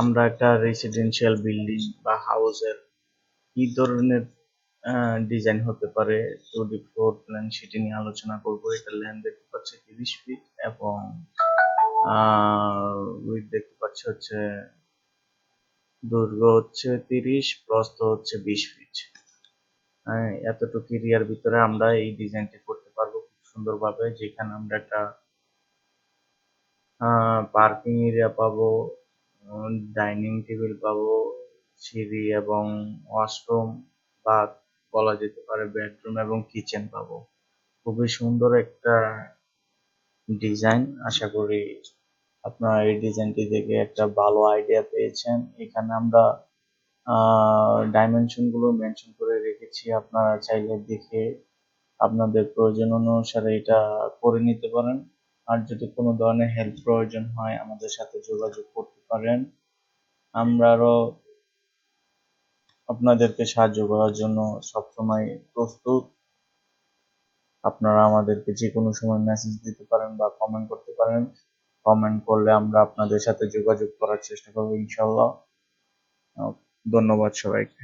আমরা একটা residential building বা হাউসের কি ধরনের ডিজাইন হতে পারে ডি ফ্লোর প্ল্যান সেটি নিয়ে আলোচনা করব। এটা ল্যান্ড দেখতে পাচ্ছি তিরিশ ফিট এবং উইথ দেখতে পাচ্ছি হচ্ছে, দৈর্ঘ্য হচ্ছে তিরিশ, প্রস্থ হচ্ছে বিশ ফিট এতটুকু এরিয়ার ভিতরে আমরা এই ডিজাইনটি করতে পারব খুব সুন্দরভাবে, যেখানে আমরা একটা পার্কিং এরিয়া পাবো ডাইনিং টেবিল পাবো সিঁড়ি এবং ওয়াশরুম বা বলা যেতে পারে বেডরুম এবং কিচেন পাবো। খুবই সুন্দর একটা ডিজাইন আশা করি আপনারা এই ডিজাইনটি দেখে একটা ভালো আইডিয়া পেয়েছেন। এখানে আমরা ডাইমেনশনগুলো মেনশন করে রেখেছি। আপনারা চাইলে দেখে আপনাদের প্রয়োজন অনুসারে এটা করে নিতে পারেন। আর যদি কোনো ধরনের হেল্প প্রয়োজন হয়, আমাদের সাথে যোগাযোগ করতে পারেন। আমরা আপনাদেরকে সাহায্য করার জন্য সবসময় প্রস্তুত। আপনারা আমাদেরকে যে কোনো সময় মেসেজ দিতে পারেন বা কমেন্ট করতে পারেন। কমেন্ট করলে আমরা আপনাদের সাথে যোগাযোগ করার চেষ্টা করব ইনশাল্লাহ ধন্যবাদ সবাইকে।